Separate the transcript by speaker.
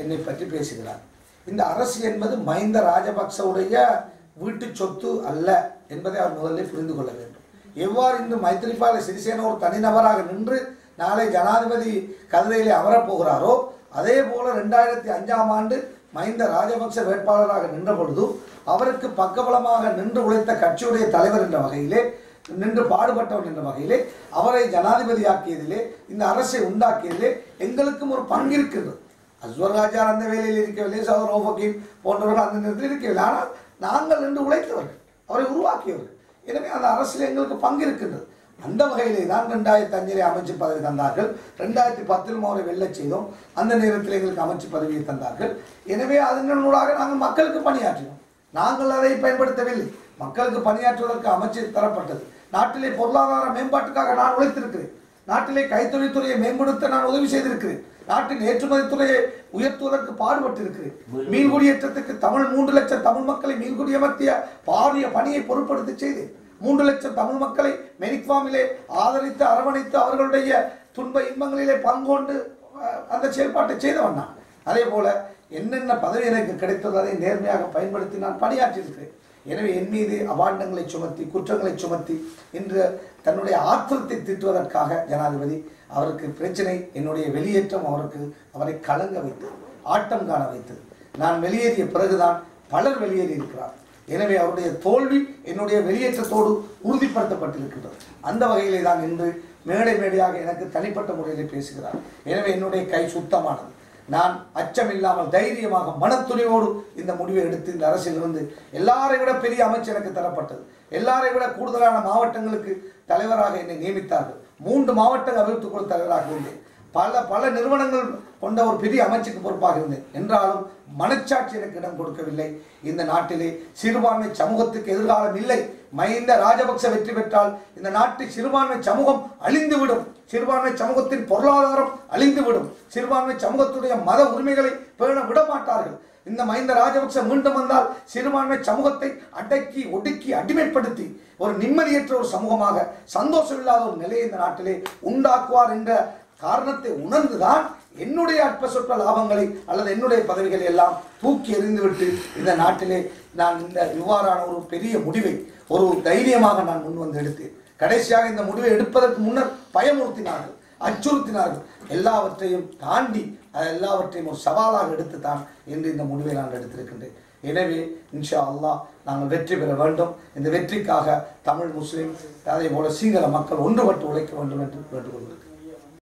Speaker 1: என்னை பற்றி பேசுகிறார். இந்த அரசு என்பது மஹிந்த ராஜபக்சவுடைய வீட்டு சொத்து அல்ல என்பதை அவர் முதலில் புரிந்து கொள்ள வேண்டும். எவ்வாறு இன்று மைத்திரிபால சிறிசேன ஒரு தனிநபராக நின்று நாளை ஜனாதிபதி கதிரையிலே அமரப்போகிறாரோ அதே போல ரெண்டாயிரத்தி அஞ்சாம் ஆண்டு மஹிந்த ராஜபக்ச வேட்பாளராக நின்ற பொழுது அவருக்கு பக்கபலமாக நின்று உழைத்த கட்சியுடைய தலைவர் என்ற வகையிலே நின்று பாடுபட்டவர் என்ற வகையிலே அவரை ஜனாதிபதியாக்கியதிலே இந்த அரசை உண்டாக்கியதிலே எங்களுக்கும் ஒரு பங்கு இருக்கின்றது அஸ்வர் ராஜா அந்த வேலையில் இருக்கவில்லை சௌர் ஓஃபக்கீம் போன்றவர்கள் அந்த நேரத்தில் இருக்கவில்லை. ஆனால் நாங்கள் என்று உழைத்தவர்கள் அவரை உருவாக்கியவர்கள். எனவே அந்த அரசில் எங்களுக்கு பங்கு இருக்கின்றது. அந்த வகையிலே தான் ரெண்டாயிரத்தி அஞ்சிலே அமைச்சு பதவி தந்தார்கள். ரெண்டாயிரத்தி பத்திலும் அவரை வெல்லச் செய்தோம். அந்த நேரத்தில் எங்களுக்கு அமைச்சு பதவியை தந்தார்கள். எனவே அதனூடாக நாங்கள் மக்களுக்கு பணியாற்றினோம். நாங்கள் அதை பயன்படுத்தவில்லை. மக்களுக்கு பணியாற்றுவதற்கு அமைச்சு தரப்பட்டது. நாட்டிலே பொருளாதார மேம்பாட்டுக்காக நான் உழைத்திருக்கிறேன். நாட்டிலே கைத்தொழில்துறையை மேம்படுத்த நான் உதவி செய்திருக்கிறேன். நாட்டின் ஏற்றுமதி துறையை உயர்த்துவதற்கு பாடுபட்டிருக்கிறேன். மீன்குடியேற்றத்துக்கு தமிழ் மூன்று லட்சம் தமிழ் மக்களை மீன்குடியமர்த்திய பாரிய பணியை பொருட்படுத்தி செய்தேன். மூன்று லட்சம் தமிழ் மக்களை மெரிக்வாமிலே ஆதரித்து அரவணைத்து அவர்களுடைய துன்ப இன்பங்களிலே பங்கொண்டு அந்த செயல்பாட்டை செய்தவன் நான். அதே போல என்னென்ன பதவி எனக்கு கிடைத்ததோ அதை நேர்மையாக பயன்படுத்தி நான் பணியாற்றியிருக்கிறேன். எனவே என் மீது அபாண்டங்களை சுமத்தி குற்றங்களை சுமத்தி இன்று தன்னுடைய ஆத்திரத்தை தீட்டுவதற்காக ஜனாதிபதி அவருக்கு பிரச்சனை என்னுடைய வெளியேற்றம் அவருக்கு அவரை கலங்க வைத்தது ஆட்டம் காண வைத்தது. நான் வெளியேறிய பிறகுதான் பலர் வெளியேறி இருக்கிறார். எனவே அவருடைய தோல்வி என்னுடைய வெளியேற்றத்தோடு உறுதிப்படுத்தப்பட்டிருக்கின்றது. அந்த வகையிலே தான் இன்று மேடை மேடையாக எனக்கு தனிப்பட்ட முறையில் பேசுகிறார். எனவே என்னுடைய கை சுத்தமானது. நான் அச்சமில்லாமல் தைரியமாக மனத்துணிவோடு இந்த முடிவை எடுத்து இந்த அரசிலிருந்து எல்லாரை விட பெரிய அமைச்சு எனக்கு தரப்பட்டது. எல்லாரை விட கூடுதலான மாவட்டங்களுக்கு தலைவராக என்னை நியமித்தார்கள். மூன்று மாவட்டங்கள் அபிவிருத்தி குழு தலைவராக இருந்தேன். பல பல நிறுவனங்கள் கொண்ட ஒரு பெரிய அமைச்சுக்கு பொறுப்பாக இருந்தேன். என்றாலும் மனச்சாட்சி எனக்கு இடம் கொடுக்கவில்லை. இந்த நாட்டிலே சிறுபான்மை சமூகத்துக்கு எதிர்காலம் இல்லை. மஹிந்த ராஜபக்ச வெற்றி பெற்றால் இந்த நாட்டு சிறுபான்மை சமூகம் அழிந்துவிடும். சிறுபான்மை சமூகத்தின் பொருளாதாரம் அழிந்துவிடும். சிறுபான்மை சமூகத்துடைய மத உரிமைகளை பேண விட மாட்டார்கள் இந்த மஹிந்த ராஜபக்ச மீண்டும் வந்தால் சிறுபான்மை சமூகத்தை அடக்கி ஒடுக்கி அடிமைப்படுத்தி ஒரு நிம்மதியற்ற ஒரு சமூகமாக சந்தோஷம் இல்லாத ஒரு நிலையை இந்த நாட்டிலே உண்டாக்குவார் என்ற காரணத்தை உணர்ந்துதான் என்னுடைய அற்ப சொற்ப லாபங்களை அல்லது என்னுடைய பதவிகளை எல்லாம் தூக்கி எறிந்துவிட்டு இந்த நாட்டிலே நான் இந்த இவ்வாறான ஒரு பெரிய முடிவை ஒரு தைரியமாக நான் முன் வந்து எடுத்தேன். கடைசியாக இந்த முடிவை எடுப்பதற்கு முன்னர் பயமுறுத்தினார்கள் அச்சுறுத்தினார்கள். எல்லாவற்றையும் தாண்டி அது எல்லாவற்றையும் ஒரு சவாலாக எடுத்து தான் என்று இந்த முடிவை நான் எடுத்திருக்கின்றேன். எனவே இன்ஷா அல்லாஹ் நாங்கள் வெற்றி பெற வேண்டும். இந்த வெற்றிக்காக தமிழ் முஸ்லீம் அதே போல சிங்கள மக்கள் ஒன்றுபட்டு உழைக்க வேண்டும் என்று வேண்டுகொள்கிறேன்